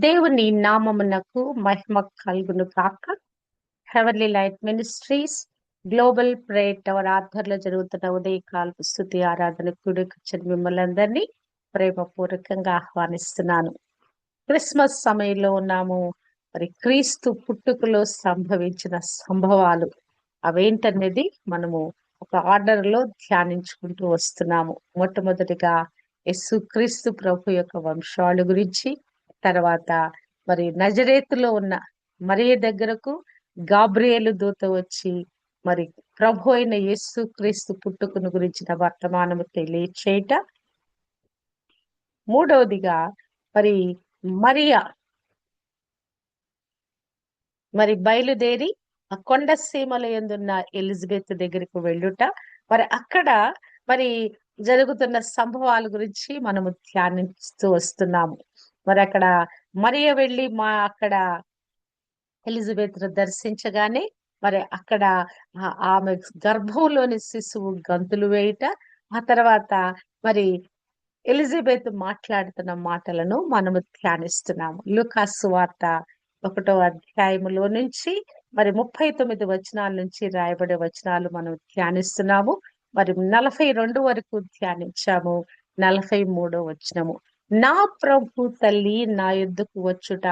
దేవుని నామమునకు మహిమ కలుగును కాక heavenly light ministries global prayer tower ఆధ్వర్యంలో జరుగుతున్న ఉదయకాల స్థుతి ఆరాధన కూడికొచ్చిన మిమ్మల్ని అందరినీ ప్రేమపూర్వకంగా ఆహ్వానిస్తున్నాను. క్రిస్మస్ సమయంలో ఉన్నాము. మరి క్రీస్తు పుట్టుకలో సంభవించిన సంభవాలు అవేంటనేది మనము ఒక ఆర్డర్లో ధ్యానించుకుంటూ వస్తున్నాము. మొట్టమొదటిగా యేసు క్రీస్తు ప్రభు యొక్క వంశాల గురించి తర్వాత మరి నజరేతులో ఉన్న మరియ దగ్గరకు గాబ్రియేలు దూత వచ్చి మరి ప్రభు అయిన యేసు క్రీస్తు పుట్టుకును గురించిన వర్తమానము తెలియచేయట. మూడవదిగా మరి మరియా మరి బయలుదేరి ఆ కొండ సీమల ఎందున్న ఎలిజబెత్ దగ్గరకు వెళ్ళుట. మరి అక్కడ మరి జరుగుతున్న సంభవాల గురించి మనము ధ్యానిస్తూ వస్తున్నాము. మరి అక్కడ మరియ వెళ్ళి మా అక్కడ ఎలిజబెత్ దర్శించగానే మరి అక్కడ ఆమె గర్భంలోని శిశువు గంతులు వేయట ఆ తర్వాత మరి ఎలిజబెత్ మాట్లాడుతున్న మాటలను మనము ధ్యానిస్తున్నాము. లుకాసు వార్త ఒకటో అధ్యాయములో నుంచి మరి ముప్పై తొమ్మిది వచనాల నుంచి రాయబడే వచనాలు మనం ధ్యానిస్తున్నాము. మరి నలభై రెండు వరకు ధ్యానించాము. నలభై మూడో వచనము. నా ప్రభు తల్లి నా యుద్ధకు వచ్చుట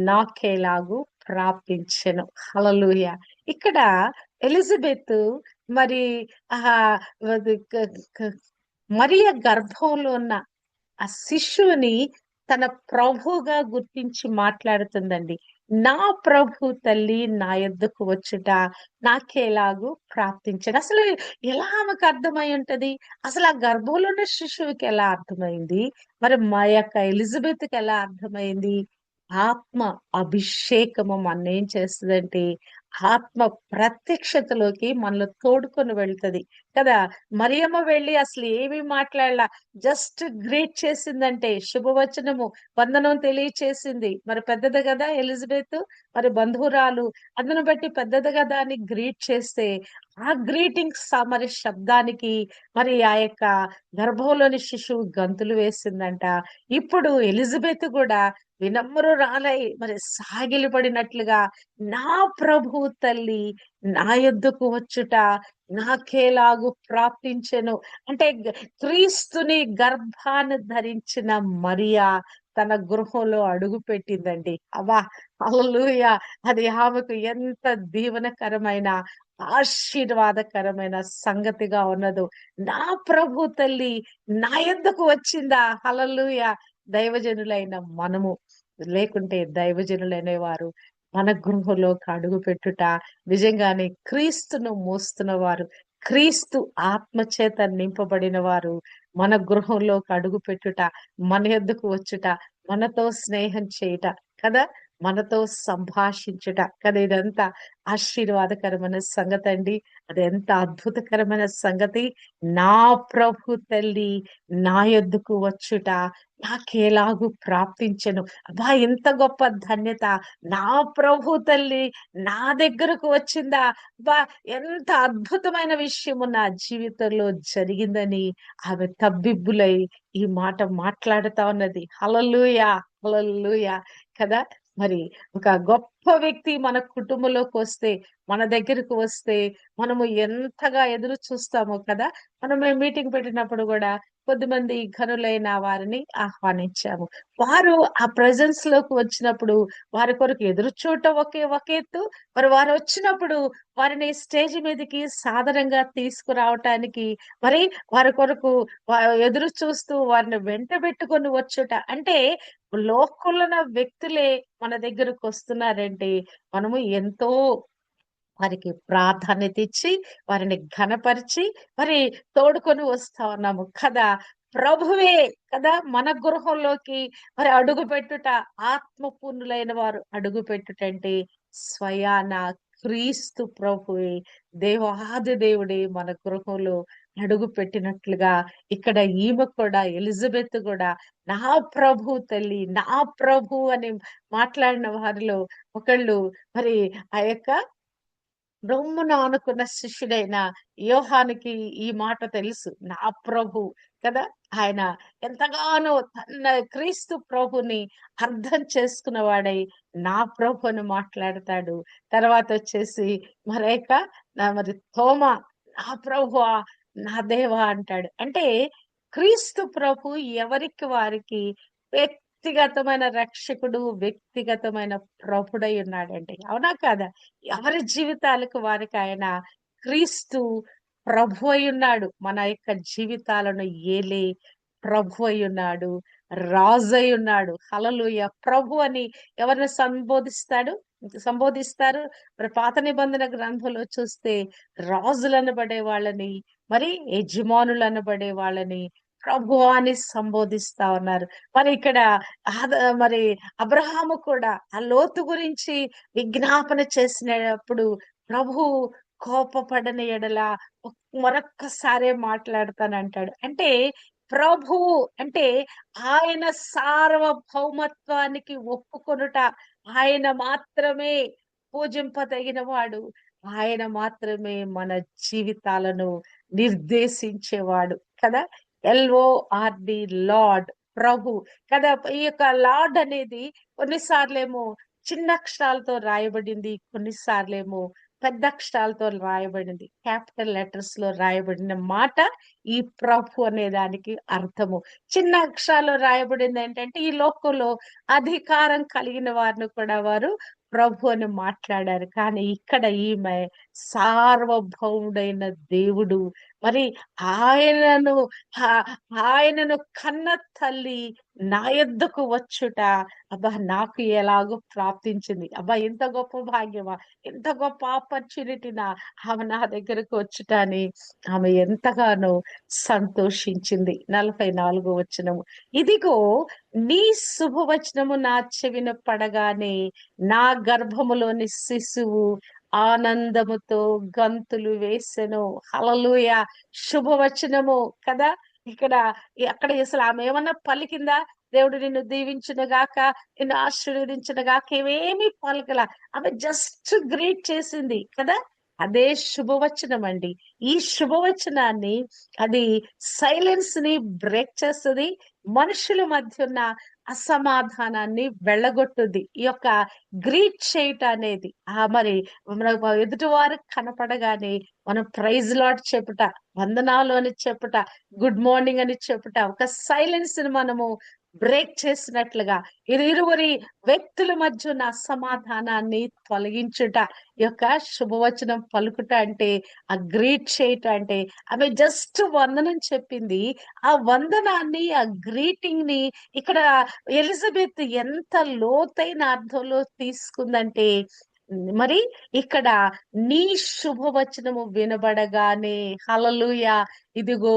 నాకేలాగు ప్రాప్తించెను. హలలుయ ఇక్కడ ఎలిజబెత్ మరి ఆ మరియ గర్భంలో ఉన్న ఆ శిష్యుని తన ప్రభుగా గుర్తించి మాట్లాడుతుందండి. నా ప్రభు తల్లి నా ఎద్దుకు వచ్చుట నాకేలాగు ప్రాప్తించడు అసలు ఎలా ఆమెకు అర్థమై ఉంటది? అసలు ఆ గర్భంలో ఉన్న శిశువుకి ఎలా అర్థమైంది? మరి మా యొక్క ఎలిజబెత్కి ఎలా అర్థమైంది? ఆత్మ అభిషేకము మన ఏం చేస్తుందంటే ఆత్మ ప్రత్యక్షతలోకి మనలో తోడుకొని వెళ్తది. కదా? మరియమ్మ వెళ్ళి అసలు ఏమి మాట్లాడలా. జస్ట్ గ్రీట్ చేసిందంటే శుభవచనము వందనం తెలియచేసింది. మరి పెద్దది కదా ఎలిజబెత్? మరి బంధువురాలు. అందును బట్టి పెద్దది కదా అని గ్రీట్ చేస్తే ఆ గ్రీటింగ్ మరి శబ్దానికి మరి ఆ యొక్క గర్భంలోని శిశువు గంతులు వేసిందంట. ఇప్పుడు ఎలిజబెత్ కూడా వినమ్రురాలై మరి సాగిలిపడినట్లుగా నా ప్రభు తల్లి నా యొద్దకు వచ్చుట నాకేలాగు ప్రాప్తించెను. అంటే క్రీస్తుని గర్భాన్ని ధరించిన మరియా తన గృహంలో అడుగు పెట్టిందండి అవ్వా హల్లెలూయా. అది ఆమెకు ఎంత దీవనకరమైన ఆశీర్వాదకరమైన సంగతిగా ఉన్నదో. నా ప్రభు తల్లి నా ఎద్దకు వచ్చిందా? హలలుయ దైవజనులైన మనము లేకుంటే దైవజనులైన వారు మన గృహంలోకి అడుగు పెట్టుట నిజంగానే క్రీస్తును మోస్తున్న వారు క్రీస్తు ఆత్మ చేత నింపబడిన వారు మన గృహంలోకి అడుగు పెట్టుట మన ఎద్దుకు వచ్చుట మనతో స్నేహం చేయుట కదా? మనతో సంభాషించుట కదా ఇదంతా ఆశీర్వాదకరమైన సంగతి అండి. అదెంత అద్భుతకరమైన సంగతి. నా ప్రభు తల్లి నా యొద్దకు వచ్చుట నాకేలాగు ప్రాప్తించను. అబ్బా ఎంత గొప్ప ధన్యత. నా ప్రభు తల్లి నా దగ్గరకు వచ్చిందా? అబ్బా ఎంత అద్భుతమైన విషయము నా జీవితంలో జరిగిందని ఆమె తబ్బిబ్బులై ఈ మాట మాట్లాడుతా ఉన్నది. హలలుయా హలలుయా కదా? మరి ఒక గొప్ప వ్యక్తి మన కుటుంబంలోకి వస్తే మన దగ్గరకు వస్తే మనము ఎంతగా ఎదురు చూస్తామో కదా! మనం మీటింగ్ పెట్టినప్పుడు కూడా కొద్దిమంది ఘనులైన వారిని ఆహ్వానించాము. వారు ఆ ప్రజెన్స్లోకి వచ్చినప్పుడు వారి కొరకు ఎదురు చూడటం ఒకే ఒకేత్తు మరి వారు వచ్చినప్పుడు వారిని స్టేజ్ మీదకి సాధారణంగా తీసుకురావటానికి మరి వారి కొరకు ఎదురు చూస్తూ వారిని వెంట పెట్టుకొని వచ్చుట అంటే లోకులన వ్యక్తులే మన దగ్గరకు వస్తున్నారంటే మనము ఎంతో వారికి ప్రాధాన్యత ఇచ్చి వారిని ఘనపరిచి మరి తోడుకొని వస్తా ఉన్నాము కదా! ప్రభువే కదా మన గృహంలోకి మరి అడుగు పెట్టుట ఆత్మపూర్ణులైన వారు అడుగు పెట్టుటంటే స్వయాన క్రీస్తు ప్రభువే దేవాది దేవుడే మన గృహంలో అడుగు పెట్టినట్లుగా ఇక్కడ ఈమె కూడా ఎలిజబెత్ కూడా నా ప్రభు తల్లి నా ప్రభు అని మాట్లాడిన వారిలో ఒకళ్ళు మరి ఆ యొక్క బ్రహ్మను ఆనుకున్న శిష్యుడైన యోహానికి ఈ మాట తెలుసు. నా ప్రభు కదా ఆయన ఎంతగానో తన క్రీస్తు ప్రభుని అర్థం చేసుకున్న వాడై నా ప్రభు అని మాట్లాడతాడు. తర్వాత వచ్చేసి మరేక నా మరి తోమ నా ప్రభు నా దేవా అంటాడు. అంటే క్రీస్తు ప్రభు ఎవరికి వారికి వ్యక్తిగతమైన రక్షకుడు వ్యక్తిగతమైన ప్రభుడై ఉన్నాడండి. అవునా కాదా? ఎవరి జీవితాలకు వారికి ఆయన క్రీస్తు ప్రభు అయి ఉన్నాడు. మన యొక్క జీవితాలను ఏలే ప్రభు అయి ఉన్నాడు రాజు అయి ఉన్నాడు. హలలుయ ప్రభు అని ఎవరిని సంబోధిస్తాడు? సంబోధిస్తారు? మరి పాత నిబంధన గ్రంథంలో చూస్తే రాజులు అనబడే వాళ్ళని మరి యజమానులు అనబడే వాళ్ళని ప్రభు అని సంబోధిస్తా ఉన్నారు. మరి ఇక్కడ మరి అబ్రహాము కూడా ఆ లోతు గురించి విజ్ఞాపన చేసినప్పుడు ప్రభు కోపపడని ఎడల ఒక్- మరొక్కసారే మాట్లాడతానంటాడు. అంటే ప్రభు అంటే ఆయన సార్వభౌమత్వానికి ఒప్పుకొనుట ఆయన మాత్రమే పూజింపదగిన వాడు ఆయన మాత్రమే మన జీవితాలను నిర్దేశించేవాడు. కదా? L O R D lord ప్రభు కదా ఈ యొక్క లార్డ్ అనేది కొన్నిసార్లేమో చిన్న అక్షరాలతో రాయబడింది కొన్నిసార్లేమో పెద్ద అక్షరాలతో రాయబడింది. క్యాపిటల్ లెటర్స్లో రాయబడిన మాట ఈ ప్రభు అనే దానికి అర్థము. చిన్న అక్షరాల్లో రాయబడింది ఏంటంటే ఈ లోకంలో అధికారం కలిగిన వారిని కూడా వారు ప్రభు అని మాట్లాడారు. కానీ ఇక్కడ ఈమె సార్వభౌముడైన దేవుడు. మరి ఆయనను ఆయనను కన్న తల్లి నా యొద్దకు వచ్చుట అబ్బా నాకు ఎలాగో ప్రాప్తించింది. అబ్బా ఎంత గొప్ప భాగ్యమా ఎంత గొప్ప ఆపర్చునిటీనా ఆమె నా దగ్గరకు వచ్చుట అని ఆమె ఎంతగానో సంతోషించింది. నలభై నాలుగో వచనము. ఇదిగో నీ శుభవచనము నా చెవిన పడగానే నా గర్భములోని శిశువు ఆనందముతో గంతులు వేసెను. హలలుయ శుభవచనము కదా? ఇక్కడ అక్కడ అసలు ఆమె ఏమన్నా పలికిందా దేవుడు నిన్ను దీవించిన గాక నిన్ను ఆశీర్వదించిన గాక ఏమేమి పలకల. ఆమె జస్ట్ గ్రీట్ చేసింది కదా? అదే శుభవచనం అండి. ఈ శుభవచనాన్ని అది సైలెన్స్ని బ్రేక్ చేస్తుంది. మనుషుల మధ్య ఉన్న అసమాధానాన్ని వెళ్ళగొట్టుద్ది ఈ యొక్క గ్రీట్ చేయట అనేది ఆ మరి మన ఎదుటి వారు కనపడగానే మనం ప్రైజ్ లాట్ చెప్పుట వందనాలు అని చెప్పుట గుడ్ మార్నింగ్ అని చెప్పుట ఒక సైలెన్స్ని మనము బ్రేక్ చేసినట్లుగా ఇరువురి వ్యక్తుల మధ్య ఉన్న అసమాధానాన్ని తొలగించుట యొక్క శుభవచనం పలుకుట అంటే ఆ గ్రీట్ చేయట అంటే ఆమె జస్ట్ వందనం చెప్పింది. ఆ వందనాన్ని ఆ గ్రీటింగ్ని ఇక్కడ ఎలిజబెత్ ఎంత లోతైన అర్థంలో తీసుకుందంటే మరి ఇక్కడ నీ శుభవచనము వినబడగానే హలలుయ ఇదిగో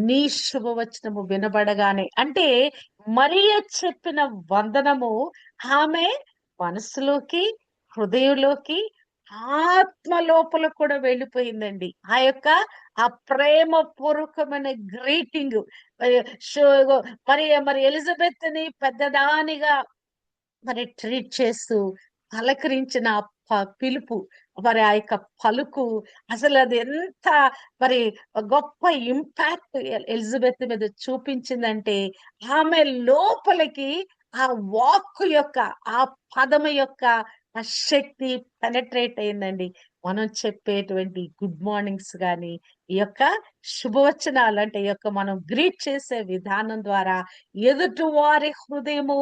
నీ శుభవచనము వినబడగానే అంటే మరియ చెప్పిన వందనము ఆమె మనసులోకి హృదయంలోకి ఆత్మ లోపల కూడా వెళ్ళిపోయిందండి. ఆ యొక్క ఆ ప్రేమ పూర్వకమైన గ్రీటింగ్. మరి మరి ఎలిజబెత్ని పెద్దదానిగా మరి ట్రీట్ చేస్తూ పలకరించిన ప- పిలుపు మరి ఆ యొక్క పలుకు అసలు అది ఎంత మరి గొప్ప ఇంపాక్ట్ ఎలిజబెత్ మీద చూపించిందంటే ఆమె లోపలికి ఆ వాక్ యొక్క ఆ పదము యొక్క ఆ శక్తి పెనట్రేట్ అయిందండి. మనం చెప్పేటువంటి గుడ్ మార్నింగ్స్ కానీ ఈ యొక్క శుభవచనాలు అంటే ఈ యొక్క మనం గ్రీట్ చేసే విధానం ద్వారా ఎదుటి వారి హృదయము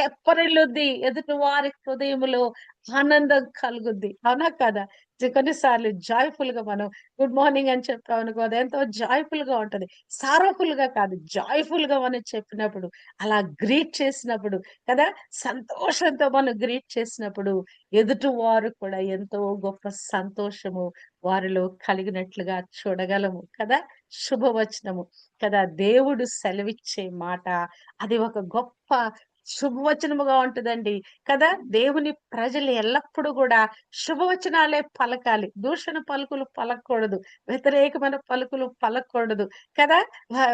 హెప్పరిల్లుద్ది ఎదుటి వారి హృదయములో ఆనందం కలుగుద్ది. అవునా కదా? కొన్నిసార్లు జాయ్ఫుల్గా మనం గుడ్ మార్నింగ్ అని చెప్పాం అనుకో అది ఎంతో జాయ్ఫుల్గా ఉంటది. సారఫుల్గా కాదు జాయ్ఫుల్గా మనం చెప్పినప్పుడు అలా గ్రీట్ చేసినప్పుడు కదా? సంతోషంతో మనం గ్రీట్ చేసినప్పుడు ఎదుటి వారు కూడా ఎంతో గొప్ప సంతోషము వారిలో కలిగినట్లుగా చూడగలము కదా? శుభవచనము కదా? దేవుడు సెలవిచ్చే మాట అది ఒక గొప్ప శుభవచనముగా ఉంటుందండి. కదా? దేవుని ప్రజలు ఎల్లప్పుడూ కూడా శుభవచనాలే పలకాలి. దూషణ పలుకులు పలకూడదు వ్యతిరేకమైన పలుకులు పలకూడదు కదా?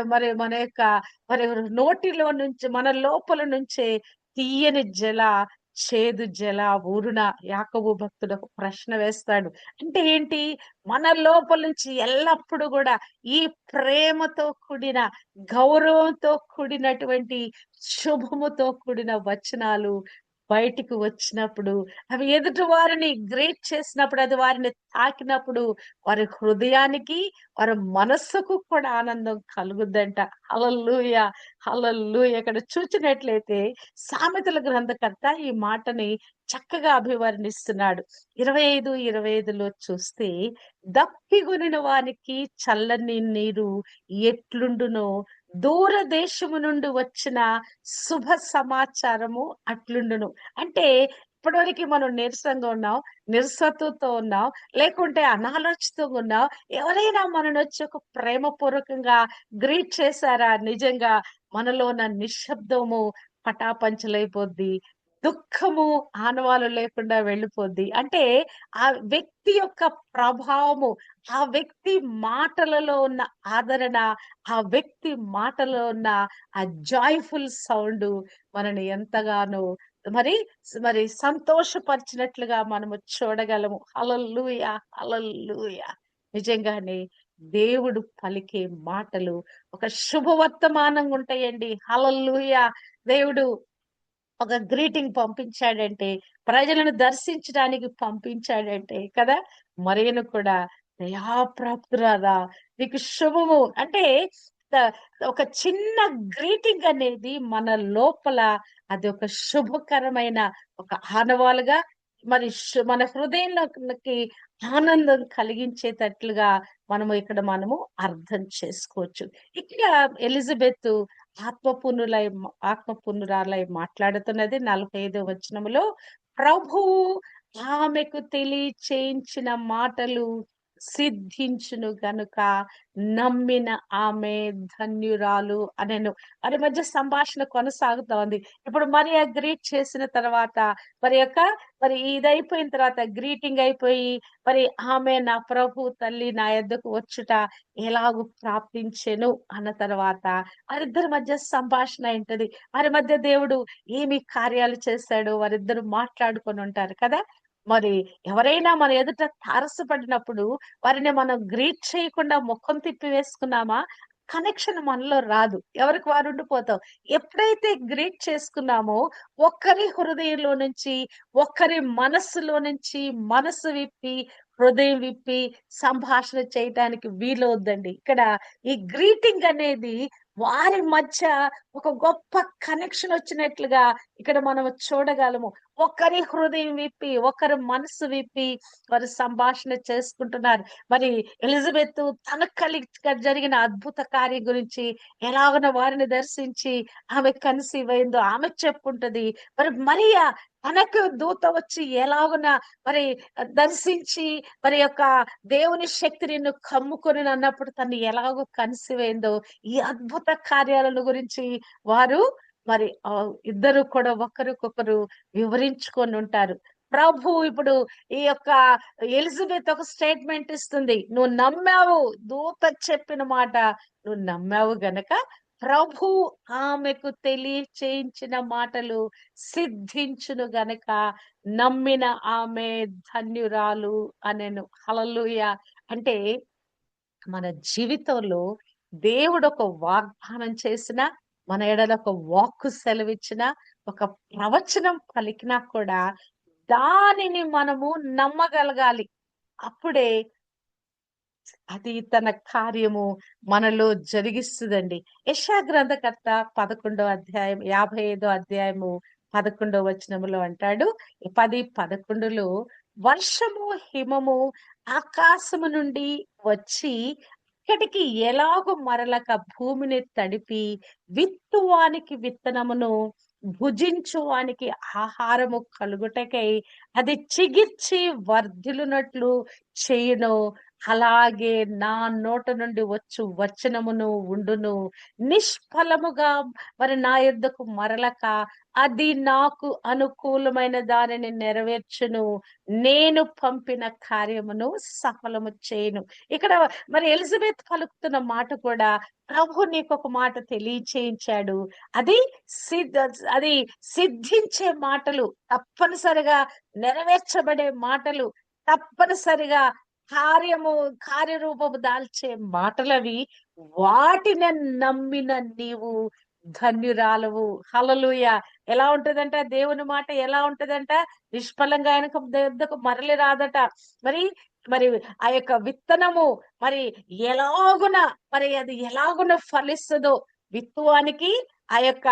మరి మన యొక్క మరి నోటిలో నుంచి మన లోపల నుంచే తీయని జల చేదు జల ఊరున యాకబు భక్తుడు ఒక ప్రశ్న వేస్తాడు. అంటే ఏంటి? మన లోపల నుంచి ఎల్లప్పుడూ కూడా ఈ ప్రేమతో కూడిన గౌరవంతో కూడినటువంటి శుభముతో కూడిన వచనాలు బయటికి వచ్చినప్పుడు అవి ఎదుటి వారిని గ్రేట్ చేసినప్పుడు అది వారిని తాకినప్పుడు వారి హృదయానికి వారి మనస్సుకు కూడా ఆనందం కలుగుద్దంట. Hallelujah hallelujah. ఇక్కడ చూచినట్లయితే సామెతల గ్రంథకర్త ఈ మాటని చక్కగా అభివర్ణిస్తున్నాడు. ఇరవై ఐదు ఇరవై ఐదులో చూస్తే దప్పిగొనిన వానికి చల్లని నీరు ఎట్లుండునో దూరదేశము నుండి వచ్చిన శుభ సమాచారము అట్లుండును. అంటే ఇప్పటివరకు మనం నీరసంగా ఉన్నాం నిరసతతో ఉన్నాం లేకుంటే అనాలోచితంగా ఉన్నాం. ఎవరైనా మనను వచ్చి ఒక ప్రేమపూర్వకంగా గ్రీట్ చేశారా? నిజంగా మనలో ఉన్న నిశ్శబ్దము పటాపంచలైపోద్ది. దుఃఖము ఆనవాలు లేకుండా వెళ్ళిపోద్ది. అంటే ఆ వ్యక్తి యొక్క ప్రభావము ఆ వ్యక్తి మాటలలో ఉన్న ఆదరణ ఆ వ్యక్తి మాటలో ఉన్న ఆ జాయ్ఫుల్ సౌండ్ మనని ఎంతగానో మరి మరి సంతోషపరిచినట్లుగా మనము చూడగలము. Hallelujah hallelujah. నిజంగానే దేవుడు పలికే మాటలు ఒక శుభవర్తమానంగా ఉంటాయండి. హలల్లుయ. దేవుడు ఒక గ్రీటింగ్ పంపించాడంటే ప్రజలను దర్శించడానికి పంపించాడంటే కదా మరియను కూడా దయాప్రాప్తురాదా నీకు శుభము. అంటే ఒక చిన్న గ్రీటింగ్ అనేది మన లోపల అది ఒక శుభకరమైన ఒక ఆనవాలుగా మరి మన హృదయంలోకి ఆనందం కలిగించేటట్లుగా మనము ఇక్కడ మనము అర్థం చేసుకోవచ్చు. ఇక్కడ ఎలిజబెత్ ఆత్మపునులై ఆత్మపునురాలై మాట్లాడుతున్నది నలభై ఐదు వచనములో ప్రభువు ఆమెకు తెలియచేయించిన మాటలు సిద్ధించును గనుక నమ్మిన ఆమె ధన్యురాలు అనెను. అని మధ్య సంభాషణ కొనసాగుతా ఉంది ఇప్పుడు మరి గ్రీట్ చేసిన తర్వాత మరి యొక్క మరి ఇది అయిపోయిన తర్వాత గ్రీటింగ్ అయిపోయి మరి ఆమె నా ప్రభు తల్లి నా ఎద్దకు వచ్చుట ఎలాగూ ప్రాప్తించెను అన్న తర్వాత వారిద్దరి మధ్య సంభాషణ ఏంటది? వారి మధ్య దేవుడు ఏమి కార్యాలు చేశాడు వారిద్దరు మాట్లాడుకొని ఉంటారు కదా? మరి ఎవరైనా మన ఎదుట తారసపడినప్పుడు వారిని మనం గ్రీట్ చేయకుండా ముఖం తిప్పి వేసుకున్నామా? కనెక్షన్ మనలో రాదు. ఎవరికి వారు ఉండిపోతాం ఎప్పుడైతే గ్రీట్ చేసుకున్నామో ఒక్కరి హృదయంలో నుంచి ఒక్కరి మనస్సులో నుంచి మనసు విప్పి హృదయం విప్పి సంభాషణ చేయటానికి వీలవుద్దండి. ఇక్కడ ఈ గ్రీటింగ్ అనేది వారి మధ్య ఒక గొప్ప కనెక్షన్ వచ్చినట్లుగా ఇక్కడ మనం చూడగలము. ఒకరి హృదయం విప్పి ఒకరి మనసు విప్పి వారు సంభాషణ చేసుకుంటున్నారు. మరి ఎలిజబెత్ తనకు కలిగి జరిగిన అద్భుత కార్యం గురించి ఎలాగన వారిని దర్శించి ఆమె కన్సీవ్ అయిందో ఆమె చెప్పుంటది. మరి మరియా తనకు దూత వచ్చి ఎలాగున మరి దర్శించి మరి యొక్క దేవుని శక్తి నిన్ను కమ్ముకొని అన్నప్పుడు తను ఎలాగో కన్సీవ్ అయిందో ఈ అద్భుత కార్యాలను గురించి వారు మరి ఆ ఇద్దరు కూడా ఒకరికొకరు వివరించుకొని ఉంటారు. ప్రభు ఇప్పుడు ఈ యొక్క ఎలిజబెత్ ఒక స్టేట్మెంట్ ఇస్తుంది. నువ్వు నమ్మావు దూత చెప్పిన మాట నువ్వు నమ్మావు గనక ప్రభు ఆమెకు తెలియచేయించిన మాటలు సిద్ధించును గనక నమ్మిన ఆమె ధన్యురాలు అనెను. హలలుయ అంటే మన జీవితంలో దేవుడు ఒక వాగ్దానం చేసిన మన ఎడల ఒక వాక్కు సెలవిచ్చిన ఒక ప్రవచనం పలికినా కూడా దానిని మనము నమ్మగలగాలి. అప్పుడే అది తన కార్యము మనలో జరిగిస్తుందండి. యశా గ్రంథకర్త పదకొండో అధ్యాయం యాభై ఐదో అధ్యాయము పదకొండో వచనములో అంటాడు పది పదకొండులో వర్షము హిమము ఆకాశము నుండి వచ్చి ఇక్కడికి ఎలాగో మరలక భూమిని తడిపి విత్తువానికి విత్తనమును భుజించువానికి ఆహారము కలుగుటకై అది చిగిర్చి వర్ధిలునట్లు చేయును. అలాగే నా నోట నుండి వచ్చు వచనమును ఉండును. నిష్ఫలముగా మరి నా యొద్దకు మరలక అది నాకు అనుకూలమైన దానిని నెరవేర్చును. నేను పంపిన కార్యమును సఫలము చేయను. ఇక్కడ మరి ఎలిజబెత్ పలుకుతున్న మాట కూడా ప్రభు నీకు ఒక మాట తెలియచేయించాడు. అది సిద్ధ అది సిద్ధించే మాటలు తప్పనిసరిగా నెరవేర్చబడే మాటలు తప్పనిసరిగా కార్యము కార్యరూపము దాల్చే మాటలవి వాటిని నమ్మిన నీవు ధన్యురాలవు. హలలుయ ఎలా ఉంటదంట? దేవుని మాట ఎలా ఉంటదంట? నిష్ఫలంగా ఆయనకు దేవుకు మరలి రాదట. మరి మరి ఆ యొక్క విత్తనము మరి ఎలాగున మరి అది ఎలాగున ఫలిస్తుందో విత్తువానికి ఆ యొక్క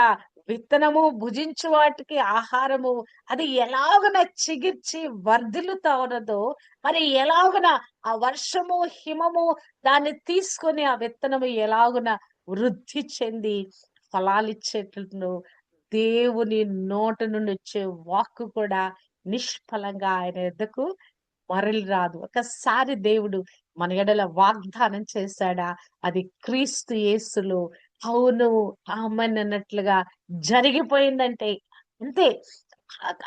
విత్తనము భుజించు వాటికి ఆహారము. అది ఎలాగున చిగిర్చి వర్ధిల్లుతా ఉన్నదో మరి ఎలాగున ఆ వర్షము హిమము దాన్ని తీసుకొని ఆ విత్తనము ఎలాగున వృద్ధి చెంది ఫలాలిచ్చేట్లు దేవుని నోట నుండి వచ్చే వాక్కు కూడా నిష్ఫలంగా ఆయన ఎద్దకు మరలి రాదు. ఒకసారి దేవుడు మన ఎడల వాగ్దానం చేశాడా? అది క్రీస్తు యేసులో అవును. ఆమెన్ అన్నట్లుగా జరిగిపోయిందంటే అంతే.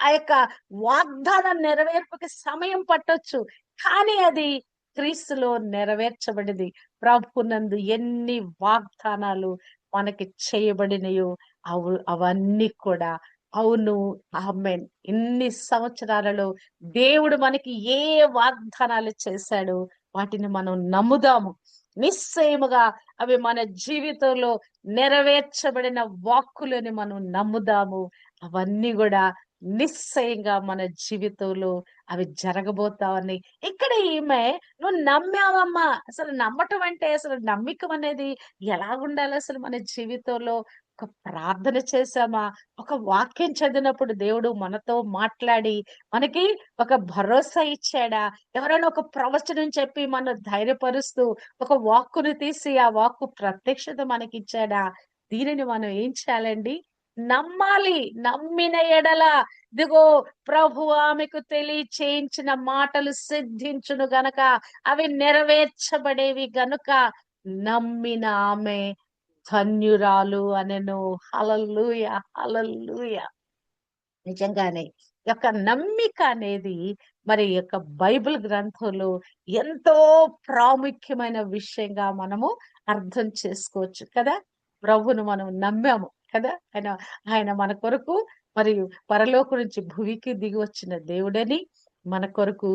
ఆ యొక్క వాగ్దానం నెరవేర్పుకి సమయం పట్టొచ్చు. కానీ అది క్రీస్తులో నెరవేర్చబడింది. ప్రభునందు ఎన్ని వాగ్దానాలు మనకి చేయబడినయో అవు అవన్నీ కూడా. అవును. ఆమెన్. ఇన్ని సంవత్సరాలలో దేవుడు మనకి ఏ వాగ్దానాలు చేశాడో వాటిని మనం నమ్ముదాము. నిశ్చయముగా అవి మన జీవితంలో నెరవేర్చబడిన వాక్కులని మనం నమ్ముదాము. అవన్నీ కూడా నిశ్చయంగా మన జీవితంలో అవి జరగబోతావని ఇక్కడ ఈమె నువ్వు నమ్మావమ్మా. అసలు నమ్మటం అంటే అసలు నమ్మికం అనేది ఎలాగుండాలి అసలు మన జీవితంలో? ఒక ప్రార్థన చేశామా? ఒక వాక్యం చదివినప్పుడు దేవుడు మనతో మాట్లాడి మనకి ఒక భరోసా ఇచ్చాడా? ఎవరైనా ఒక ప్రవచనం చెప్పి మన ధైర్యపరుస్తూ ఒక వాక్కును తీసి ఆ వాక్కు ప్రత్యక్షత మనకి ఇచ్చాడా దీనిని మనం ఏం చేయాలండి? నమ్మాలి నమ్మిన ఎడల ఇదిగో ప్రభు ఆమెకు తెలియచేయించిన మాటలు సిద్ధించును గనక అవి నెరవేర్చబడేవి గనుక నమ్మిన ఆమె ధన్యురాలు అనెను హలల్లుయ హలల్లుయ. నిజంగానే యొక్క నమ్మిక అనేది మరి యొక్క బైబిల్ గ్రంథంలో ఎంతో ప్రాముఖ్యమైన విషయంగా మనము అర్థం చేసుకోవచ్చు కదా? ప్రభును మనం నమ్మాము కదా? ఆయన ఆయన మన కొరకు మరి పరలోక నుంచి భూమికి దిగి వచ్చిన దేవుడని మన కొరకు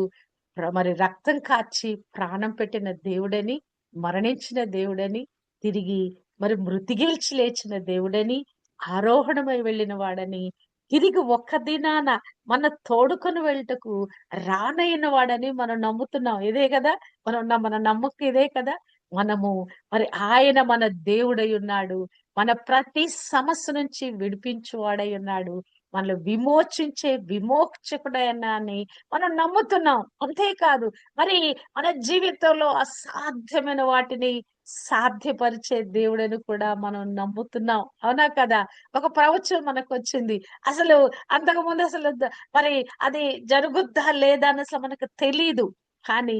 మరి రక్తం కాచి ప్రాణం పెట్టిన దేవుడని మరణించిన దేవుడని తిరిగి మరి మృతిగిల్చి లేచిన దేవుడని ఆరోహణమై వెళ్ళిన వాడని తిరిగి ఒక్క దినాన మన తోడుకొని వెళ్ళటకు రానైన వాడని మనం నమ్ముతున్నాం. ఇదే కదా? మనం మన నమ్మకం ఇదే కదా? మనము మరి ఆయన మన దేవుడై ఉన్నాడు. మన ప్రతి సమస్య నుంచి విడిపించువాడై ఉన్నాడు. మనల్ని విమోచించే విమోచకుడైనా అని మనం నమ్ముతున్నాం. అంతేకాదు మరి మన జీవితంలో అసాధ్యమైన వాటిని సాధ్యపరిచే దేవుడని కూడా మనం నమ్ముతున్నాం. అవునా కదా? ఒక ప్రవచనం మనకు వచ్చింది అసలు అంతకు ముందు అసలు మరి అది జరుగుద్దా లేదా అని అసలు మనకు తెలీదు. కానీ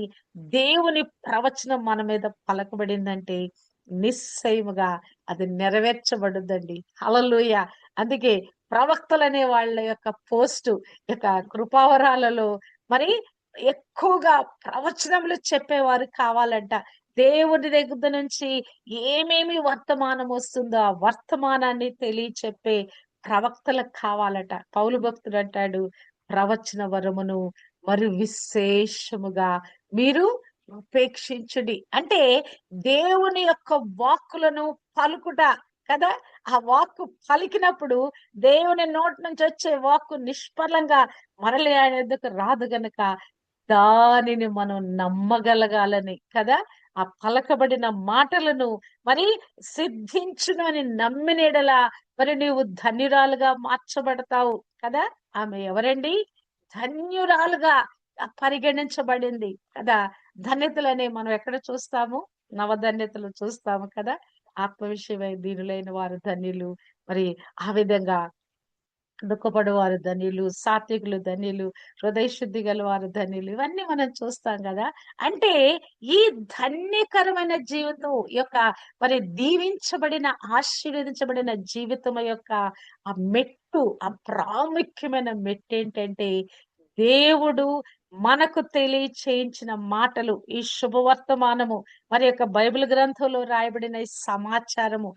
దేవుని ప్రవచనం మన మీద పలకబడిందంటే నిశ్చయముగా అది నెరవేర్చబడుద్దండి. అలలుయ అందుకే ప్రవక్తలు అనే వాళ్ళ యొక్క పోస్టు యొక్క కృపావరాలలో మరి ఎక్కువగా ప్రవచనములు చెప్పేవారు కావాలంట. దేవుని దగ్గర నుంచి ఏమేమి వర్తమానం వస్తుందో ఆ వర్తమానాన్ని తెలియచెప్పే ప్రవక్తలకు కావాలట. పౌలు భక్తుడు అంటాడు ప్రవచన వరమును మరి విశేషముగా మీరు ఉపేక్షించుడి. అంటే దేవుని యొక్క వాక్కులను పలుకుట కదా? ఆ వాక్కు పలికినప్పుడు దేవుని నోటి నుంచి వచ్చే వాక్కు నిష్ఫలంగా మరలి ఆయన రాదు గనక దానిని మనం నమ్మగలగాలని కదా? ఆ పలకబడిన మాటలను మరి సిద్ధించును అని నమ్మినేడలా మరి నీవు ధన్యురాలుగా మార్చబడతావు కదా? ఆమె ఎవరండి? ధన్యురాలుగా పరిగణించబడింది కదా? ధన్యతలనే మనం ఎక్కడ చూస్తాము? నవధన్యతలు చూస్తాము కదా? ఆత్మ విషయమై దీనులైన వారు ధన్యులు. మరి ఆ విధంగా దుఃఖపడు వారు సాత్వికులు ధనిలు హృదయ శుద్ధి గల వారు ధన్యులు ఇవన్నీ మనం చూస్తాం కదా. అంటే ఈ ధన్యకరమైన జీవితం యొక్క మరి దీవించబడిన ఆశీర్వదించబడిన జీవితం యొక్క ఆ మెట్టు ఆ ప్రాముఖ్యమైన మెట్టు ఏంటంటే దేవుడు మనకు తెలియచేయించిన మాటలు ఈ శుభవర్తమానము మరి యొక్క బైబిల్ గ్రంథంలో రాయబడిన ఈ సమాచారము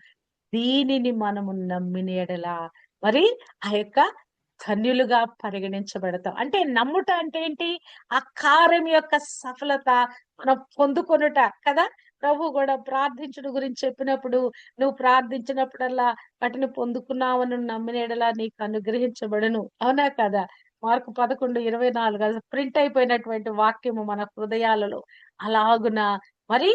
దీనిని మనము నమ్మిన ఎడలా మరి ఆ యొక్క ధన్యులుగా పరిగణించబడతాం. అంటే నమ్ముట అంటే ఏంటి? ఆ కార్యం యొక్క సఫలత మనం పొందుకొనుట కదా? ప్రభు కూడా ప్రార్థించడం గురించి చెప్పినప్పుడు నువ్వు ప్రార్థించినప్పుడల్లా వాటిని పొందుకున్నావని నమ్మినేడలా నీకు అనుగ్రహించబడను. అవునా కదా? మార్కు పదకొండు ఇరవై నాలుగు ప్రింట్ అయిపోయినటువంటి వాక్యము మన హృదయాలలో. అలాగున? మరి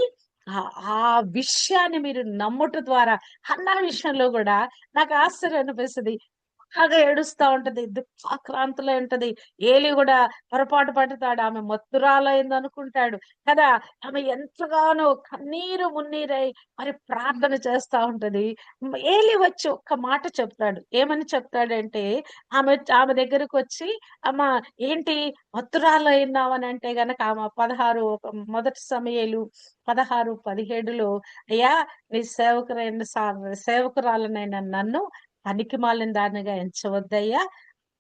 ఆ- విషయాన్ని మీరు నమ్ముట ద్వారా అన్న విషయంలో కూడా నాకు ఆశ్చర్యం అనిపిస్తుంది. బాగా ఏడుస్తా ఉంటది. దుఃఖాక్రాంతిలో ఉంటది. ఏలి కూడా పొరపాటు పడతాడు ఆమె మత్తురాలైంది అనుకుంటాడు. కదా? ఆమె ఎంతగానో కన్నీరు మున్నీరై మరి ప్రార్థన చేస్తా ఉంటది. ఏలి వచ్చి ఒక్క మాట చెప్తాడు. ఏమని చెప్తాడంటే ఆమె ఆమె దగ్గరకు వచ్చి అమ్మ ఏంటి? మత్తురాలు అయినావని అంటే గనక ఆమె పదహారు ఒక మొదటి సమయాలు పదహారు పదిహేడులో అయ్యా నీ సేవకురైన సా- సేవకురాలనైన నన్ను పనికి మాలిన దానిగా ఎంచవద్దయ్యా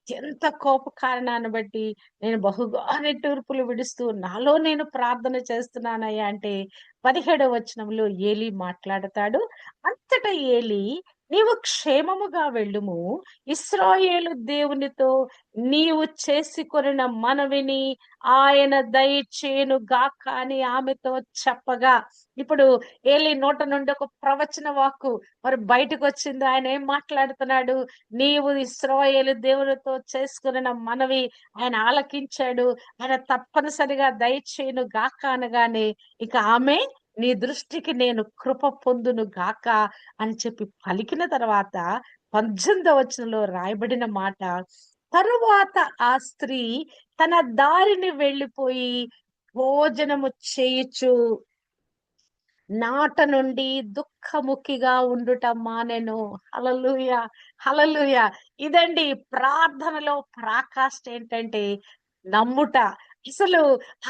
ఎంత కోప కారణాన్ని బట్టి నేను బహుగా టూర్పులు విడుస్తూ నాలో నేను ప్రార్థన చేస్తున్నానయ్యా అంటే పదిహేడవ వచనంలో ఏలి మాట్లాడతాడు. అంతటా ఏలి నీవు క్షేమముగా వెళ్ళుము. ఇస్రాయేలు దేవునితో నీవు చేసుకొనిన మనవిని ఆయన దయచేను గాక అని ఆమెతో చెప్పగా. ఇప్పుడు ఏలి నోట నుండి ఒక ప్రవచన వాక్కు మరి బయటకు వచ్చింది. ఆయన ఏం మాట్లాడుతున్నాడు? నీవు ఇస్రాయేలు దేవునితో చేసుకున్న మనవి ఆయన ఆలకించాడు. ఆయన తప్పనిసరిగా దయచేను గాక అనగానే ఇక ఆమె నీ దృష్టికి నేను కృప పొందును గాక అని చెప్పి పలికిన తర్వాత పద్దెనిమిదవ వచనంలో రాయబడిన మాట తరువాత ఆ స్త్రీ తన దారిని వెళ్ళిపోయి భోజనము చేయుచు నాట నుండి దుఃఖముఖిగా ఉండుట మానెను హలలుయ హలలుయ ఇదండి ప్రార్థనలో ప్రాకాష్ట ఏంటంటే నమ్ముట. అసలు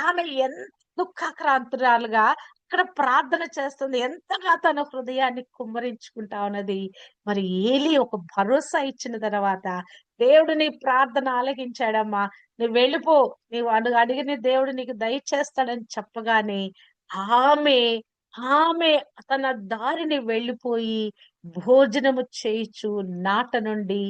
ఆమె ఎంత దుఃఖాక్రాంతురాలుగా ఇక్కడ ప్రార్థన చేస్తుంది. ఎంతగా తన హృదయాన్ని కుమ్మరించుకుంటా ఉన్నది. మరి ఏలి ఒక భరోసా ఇచ్చిన తర్వాత దేవుడు నీ ప్రార్థన ఆలగించాడమ్మా నువ్వు వెళ్ళిపో. నీవు అడుగు అడిగిన దేవుడు నీకు దయచేస్తాడని చెప్పగానే ఆమె ఆమె తన దారిని వెళ్ళిపోయి భోజనము చేయిచు నాట నుండి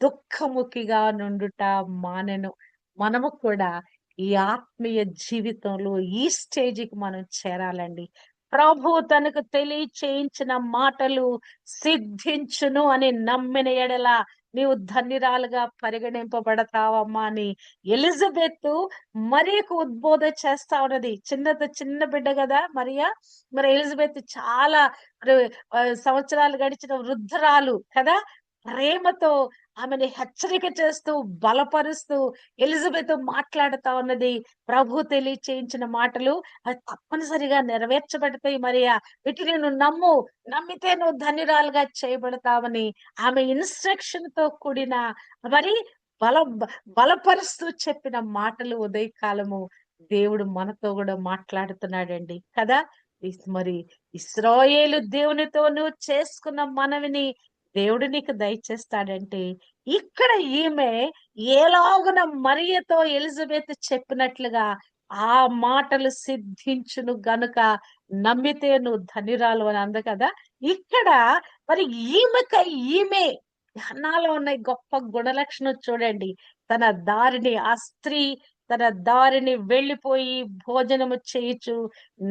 దుఃఖముఖిగా నుండుట మానెను. మనము కూడా ఈ ఆత్మీయ జీవితంలో ఈ స్టేజికి మనం చేరాలండి. ప్రభు తనకు తెలియచేయించిన మాటలు సిద్ధించును అని నమ్మిన ఎడల నీవు ధన్యురాలుగా పరిగణింపబడతావమ్మా అని ఎలిజబెత్ మరియకు ఉద్బోధ చేస్తా ఉన్నది. చిన్నది చిన్న బిడ్డ కదా మరియా? మరి ఎలిజబెత్ చాలా సంవత్సరాలు గడిచిన వృద్ధురాలు కదా? ప్రేమతో ఆమెని హెచ్చరిక చేస్తూ బలపరుస్తూ ఎలిజబెత్ మాట్లాడుతా ఉన్నది. ప్రభు తెలియచేయించిన మాటలు అవి తప్పనిసరిగా నెరవేర్చబడతాయి మరియా. వీటిని నేను నమ్ము నమ్మితే నువ్వు ధన్యురాలుగా చేయబడతావని ఆమె ఇన్స్ట్రక్షన్తో కూడిన మరి బల బలపరుస్తూ చెప్పిన మాటలు ఉదయకాలము దేవుడు మనతో కూడా మాట్లాడుతున్నాడండి కదా. మరి ఇస్రాయేలు దేవునితో నువ్వు చేసుకున్న మనవిని దేవుడు నీకు దయచేస్తాడంటే ఇక్కడ ఈమె ఏలాగున మరియతో ఎలిజబెత్ చెప్పినట్లుగా ఆ మాటలు సిద్ధించును గనుక నమ్మితే నువ్వు ధనిరాలు అని అంద కదా. ఇక్కడ మరి ఈమెక ఈమె హన్నాలో ఉన్న గొప్ప గుణలక్షణం చూడండి. తన దారిని ఆ స్త్రీ తన దారిని వెళ్ళిపోయి భోజనము చేయుచు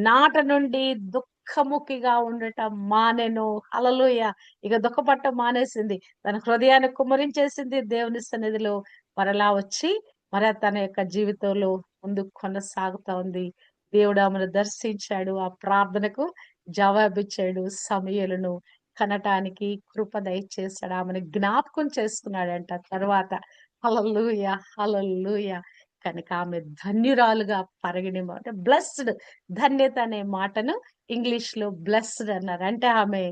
నాట నుండి ముఖముఖిగా ఉండటం మానేను. హలలుయ ఇక దుఃఖపట్ట మానేసింది. తన హృదయాన్ని కుమ్మరించేసింది దేవుని సన్నిధిలో. మరలా వచ్చి మరి తన యొక్క జీవితంలో ముందుకు కొనసాగుతా ఉంది. దేవుడు ఆమెను దర్శించాడు. ఆ ప్రార్థనకు జవాబిచ్చాడు సమయలను. కనటానికి కృప దయచేశాడు. ఆమెను జ్ఞాపకం చేసుకున్నాడంట తర్వాత. అలలుయ అలలుయ కనుక ఆమె ధన్యురాలుగా పరిగణి అంటే బ్లస్డ్ ధన్యత అనే మాటను ఇంగ్లీష్లో బ్లస్డ్ అన్నారు. అంటే ఆమె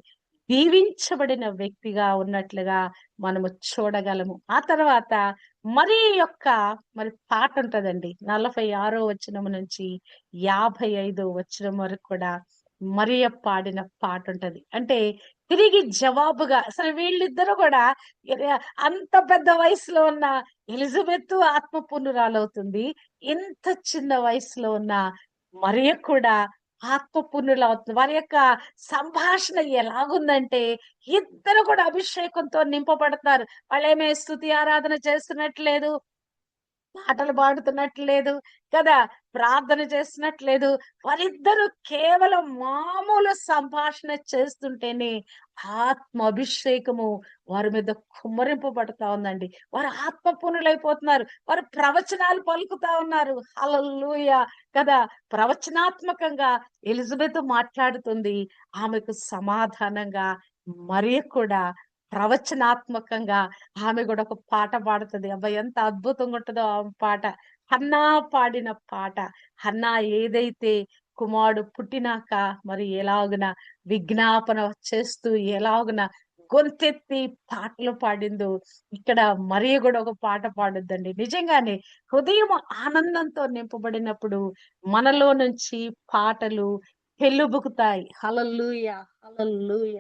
దీవించబడిన వ్యక్తిగా ఉన్నట్లుగా మనము చూడగలము. ఆ తర్వాత మరి యొక్క మరి పాట ఉంటదండి. నలభై ఆరో వచనం నుంచి యాభై ఐదో వచనం వరకు కూడా మరియ పాడిన పాట ఉంటది. అంటే తిరిగి జవాబుగా అసలు వీళ్ళిద్దరూ కూడా అంత పెద్ద వయసులో ఉన్న ఎలిజబెత్ ఆత్మపునురాలవుతుంది. ఇంత చిన్న వయసులో ఉన్న మరియ కూడా ఆత్మ ఆత్మపుణ్యులవుతుంది వారి యొక్క సంభాషణ ఎలాగుందంటే ఇద్దరు కూడా అభిషేకంతో నింపబడతారు. వాళ్ళేమే స్థుతి ఆరాధన చేస్తున్నట్లేదు పాటలు పాడుతున్నట్లేదు కదా ప్రార్థన చేస్తున్నట్లేదు. వారిద్దరూ కేవలం మామూలు సంభాషణ చేస్తుంటేనే ఆత్మ అభిషేకము వారి మీద కుమ్మరింపబడతా ఉందండి. వారు ఆత్మ పునులైపోతున్నారు వారు ప్రవచనాలు పలుకుతా ఉన్నారు. హల్లెలూయా కదా. ప్రవచనాత్మకంగా ఎలిజబెత్ మాట్లాడుతుంది. ఆమెకు సమాధానంగా మరి కూడా ప్రవచనాత్మకంగా ఆమె కూడా ఒక పాట పాడుతుంది. అబ్బాయి ఎంత అద్భుతంగా ఉంటుందో ఆ పాట. హన్నా పాడిన పాట. హన్నా ఏదైతే కుమారుడు పుట్టినాక మరి ఎలాగున విజ్ఞాపన చేస్తూ ఎలాగున గొంతెత్తి పాటలు పాడిందో ఇక్కడ మరి కూడా ఒక పాట పాడుద్దండి. నిజంగానే హృదయం ఆనందంతో నింపబడినప్పుడు మనలో నుంచి పాటలు పెళ్ళుబుకుతాయి హలల్లుయ హలల్లుయ.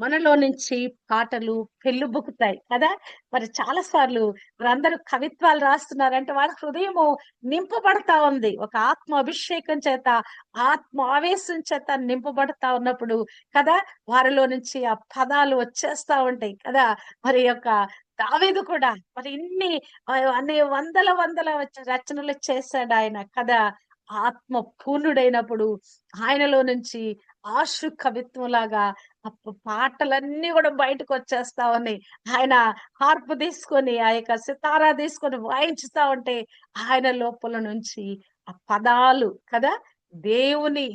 మనలో నుంచి పాటలు పెళ్ళుబుకుతాయి. కదా? మరి చాలా సార్లు అందరూ కవిత్వాలు రాస్తున్నారంటే వాళ్ళ హృదయము నింపబడతా ఉంది. ఒక ఆత్మ అభిషేకం చేత ఆత్మ ఆవేశం చేత నింపబడతా ఉన్నప్పుడు కదా? వారిలో నుంచి ఆ పదాలు వచ్చేస్తా ఉంటాయి. కదా? మరి యొక్క దావేది కూడా మరి ఇన్ని అనే అన్ని వందల వందల రచనలు చేశాడు ఆయన. కదా? ఆత్మ పూర్ణుడైనప్పుడు ఆయనలో నుంచి ఆశు కవిత్వం లాగా ఆ పాటలన్నీ కూడా బయటకు వచ్చేస్తా ఉన్నాయి ఆయన హార్ప్ తీసుకొని ఆ యొక్క సితారా తీసుకొని వాయించుతా ఉంటే ఆయన లోపల నుంచి ఆ పదాలు కదా దేవుని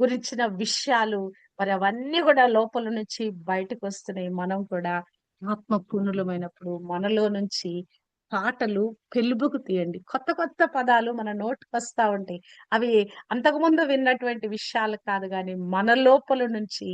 గురించిన విషయాలు మరి అవన్నీ కూడా లోపల నుంచి బయటకు వస్తున్నాయి మనం కూడా ఆత్మ పూర్ణులమైనప్పుడు మనలో నుంచి పాటలు పెలుబుకు తీయండి. కొత్త కొత్త పదాలు మన నోటికి వస్తూ ఉంటాయి. అవి అంతకుముందు విన్నటువంటి విషయాలు కాదు కానీ మన లోపల నుంచి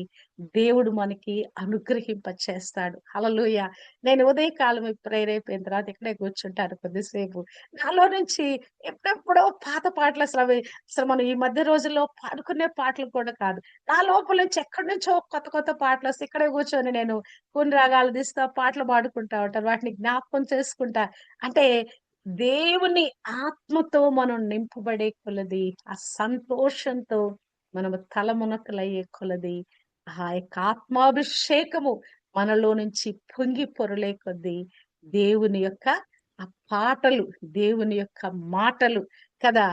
దేవుడు మనకి అనుగ్రహింప చేస్తాడు హల్లెలూయా. నేను ఉదయకాలం ప్రేరేపోయిన తర్వాత ఇక్కడే కూర్చుంటాను కొద్దిసేపు. నాలో నుంచి ఎప్పుడెప్పుడో పాత పాటలు అసలు అవి అసలు మనం ఈ మధ్య రోజుల్లో పాడుకునే పాటలు కూడా కాదు. నా లోపల నుంచి ఎక్కడి నుంచో కొత్త కొత్త పాటలు వస్తే ఇక్కడే కూర్చొని నేను కొన్ని రాగాలు తీస్తా పాటలు పాడుకుంటా ఉంటాను వాటిని జ్ఞాపకం చేసుకుంటా. అంటే దేవుని ఆత్మతో మనం నింపబడే కొలది ఆ సంతోషంతో మనము తలమునకలయ్యే కొలది. ఆ యొక్క ఆత్మాభిషేకము మనలో నుంచి పొంగి పొరలే కొద్దీ దేవుని యొక్క ఆ పాటలు దేవుని యొక్క మాటలు కదా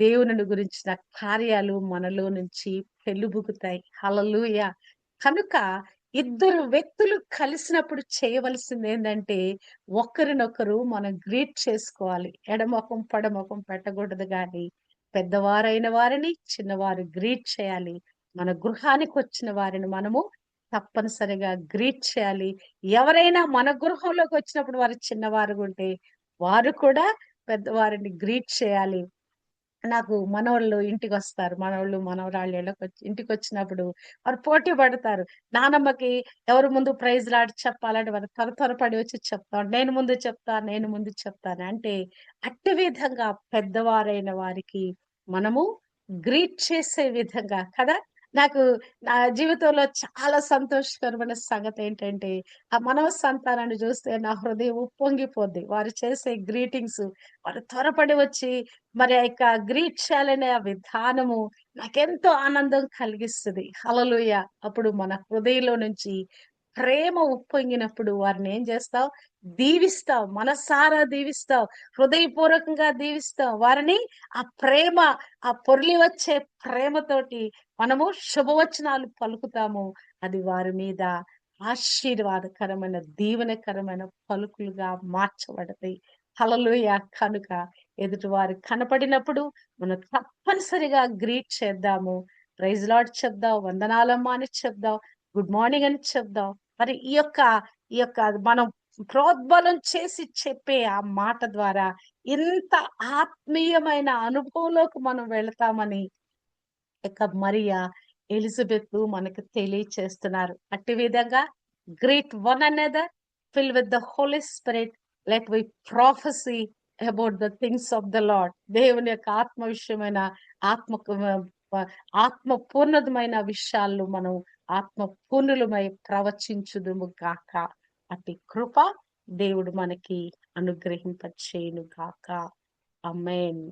దేవుని గురించిన కార్యాలు మనలో నుంచి పెళ్ళుబుకుతాయి హలలుయ కనుక ఇద్దరు వ్యక్తులు కలిసినప్పుడు చేయవలసింది ఏంటంటే ఒకరినొకరు మనం గ్రీట్ చేసుకోవాలి. ఎడమొఖం పడమొఖం పెట్టకూడదు కానీ పెద్దవారైన వారిని చిన్నవారు గ్రీట్ చేయాలి. మన గృహానికి వచ్చిన వారిని మనము తప్పనిసరిగా గ్రీట్ చేయాలి. ఎవరైనా మన గృహంలోకి వచ్చినప్పుడు వారు చిన్నవారు ఉంటే వారు కూడా పెద్దవారిని గ్రీట్ చేయాలి. నాకు మనవాళ్ళు ఇంటికి వస్తారు మనవాళ్ళు మనవరాళ్ళు ఇళ్ళకి వచ్చి ఇంటికి వచ్చినప్పుడు వారు పోటీ పడతారు. నానమ్మకి ఎవరు ముందు ప్రైజ్ లాడి చెప్పాలంటే వారు త్వర త్వరపడి వచ్చి చెప్తాను నేను ముందు చెప్తాను నేను ముందు చెప్తాను అంటే అట్టి విధంగా పెద్దవారైన వారికి మనము గ్రీట్ చేసే విధంగా కదా నాకు నా జీవితంలో చాలా సంతోషకరమైన సంగతి ఏంటంటే ఆ మనవ సంతానాన్ని చూస్తే నా హృదయం ఉప్పొంగిపోద్ది వారు చేసే గ్రీటింగ్స్ వారు త్వరపడి వచ్చి మరి ఆ యొక్క గ్రీట్ చేయాలనే ఆ విధానము నాకెంతో ఆనందం కలిగిస్తుంది. హలలుయ అప్పుడు మన హృదయంలో నుంచి ప్రేమ ఉప్పొంగినప్పుడు వారిని ఏం చేస్తావు? దీవిస్తావు. మనసారా దీవిస్తావు. హృదయపూర్వకంగా దీవిస్తావు. వారిని ఆ ప్రేమ ఆ పొర్లి వచ్చే ప్రేమతోటి మనము శుభవచనాలు పలుకుతాము. అది వారి మీద ఆశీర్వాదకరమైన దీవెనకరమైన పలుకులుగా మార్చబడతాయి. హలలుయ కనుక ఎదుటివారు కనపడినప్పుడు మనం తప్పనిసరిగా గ్రీట్ చేద్దాము. ప్రైజ్ లాడ్ చెప్దాం. వందనాలమ్మా అని చెప్దాం. గుడ్ మార్నింగ్ అని చెప్దాం. మరి ఈ యొక్క ఈ యొక్క మనం ప్రోద్బలం చేసి చెప్పే ఆ మాట ద్వారా ఇంత ఆత్మీయమైన అనుభవంలోకి మనం వెళతామని ఇక మరియా ఎలిజబెత్ మనకు తెలియచేస్తున్నారు. అట్టి విధంగా great one another fill with the holy spirit let we prophesy about the things of the lord దేవుని యొక్క ఆత్మ విషయమైన ఆత్మ ఆత్మ పూర్ణమైన విషయాలు మనం ఆత్మ పూర్ణులమై ప్రవచించుదుము గాక అతి కృప దేవుడు మనకి అనుగ్రహింపచేయును గాక అమేన్